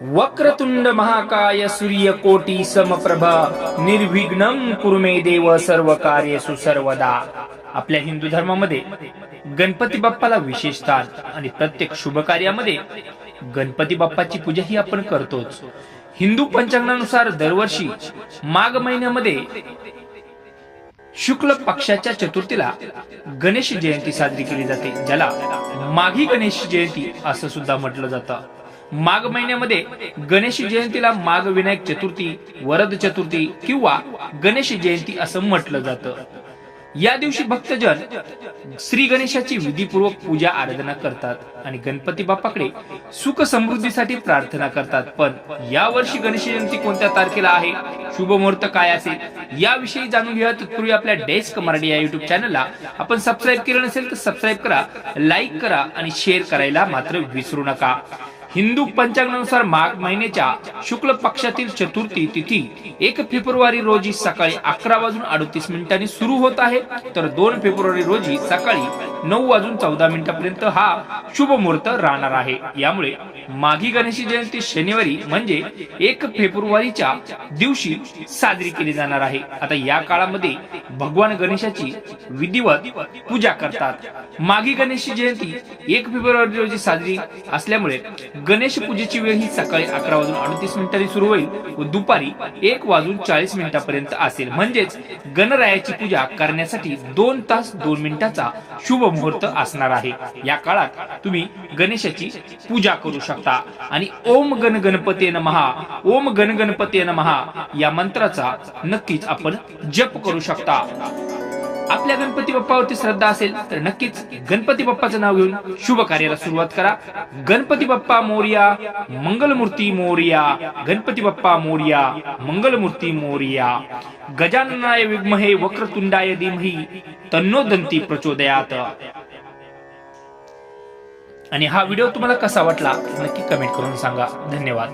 वक्रतुंड महाकाय सूर्यकोटी समप्रभा निर्विघ्नम कुरुमे देव सर्व कार्य सुसर्वदा आपल्या हिंदू धर्मामध्ये गणपती बाप्पाला विशेष स्थान आणि प्रत्येक शुभ कार्यामध्ये गणपती बाप्पाची पूजा ही आपण करतोच. हिंदू पंचांगानुसार दरवर्षी माघ महिन्यामध्ये शुक्ल पक्षाच्या चतुर्थीला गणेश जयंती साजरी केली जाते ज्याला माघी गणेश जयंती असं सुद्धा म्हटलं जातं. माघ महिन्यामध्ये गणेश जयंतीला माघ विनायक चतुर्थी वरद चतुर्थी किंवा गणेश जयंती असं म्हटलं जातं. या दिवशी भक्तजन श्री गणेशाची विधीपूर्वक पूजा आराधना करतात आणि गणपती बाप्पाकडे सुख समृद्धीसाठी प्रार्थना करतात. पण या वर्षी गणेश जयंती कोणत्या तारखेला आहे? शुभ मुहूर्त काय असेल? याविषयी जाणून घेऊया तत्पूर्वी आपल्या डेस्क मराठी या युट्यूब चॅनलला आपण सबस्क्राईब केलं नसेल तर सबस्क्राईब करा लाईक करा आणि शेअर करायला मात्र विसरू नका. हिंदू पंचांगानुसार माघ महिन्याच्या शुक्ल पक्षातील चतुर्थी तिथी एक फेब्रुवारी रोजी सकाळी अकरा वाजून अडतीस मिनिटांनी सुरू होत आहे. तर दोन फेब्रुवारी रोजी सकाळी नऊ वाजून चौदा मिनिटापर्यंत हा शुभ मुहूर्त राहणार आहे. यामुळे माघी गणेश जयंती शनिवारी म्हणजे एक फेब्रुवारीच्या दिवशी साजरी केली जाणार आहे. आता या काळामध्ये भगवान गणेशाची विधिवत पूजा करतात. माघी गणेश जयंती एक फेब्रुवारी रोजी साजरी असल्यामुळे गणेश पूजेची वेळ ही सकाळी अकरा वाजून अडतीस मिनिटांनी सुरू होईल व दुपारी एक वाजून चाळीस मिनिटापर्यंत असेल. म्हणजेच गणरायाची पूजा करण्यासाठी दोन तास दोन मिनिटाचा शुभ मुहूर्त असणार आहे. या काळात तुम्ही गणेशाची पूजा करू शकता. आणि ओम गण गणपते महा ओम गण गणपते महा या मंत्राचा नक्कीच आपण जप करू शकता. आपल्या गणपती बाप्पावरती श्रद्धा असेल तर नक्कीच गणपती बाप्पाचं नाव घेऊन शुभ कार्याला सुरुवात करा. गणपती बाप्पा मोर्या मंगलमूर्ती मोर्या गणपती बाप्पा मोर्या मंगलमूर्ती मोर्या. गजाननाय विद्महे वक्रतुंडाय धीमही तन्नो दंती प्रचोदयात. आणि हा व्हिडिओ तुम्हाला कसा वाटला नक्की कमेंट करून सांगा. धन्यवाद.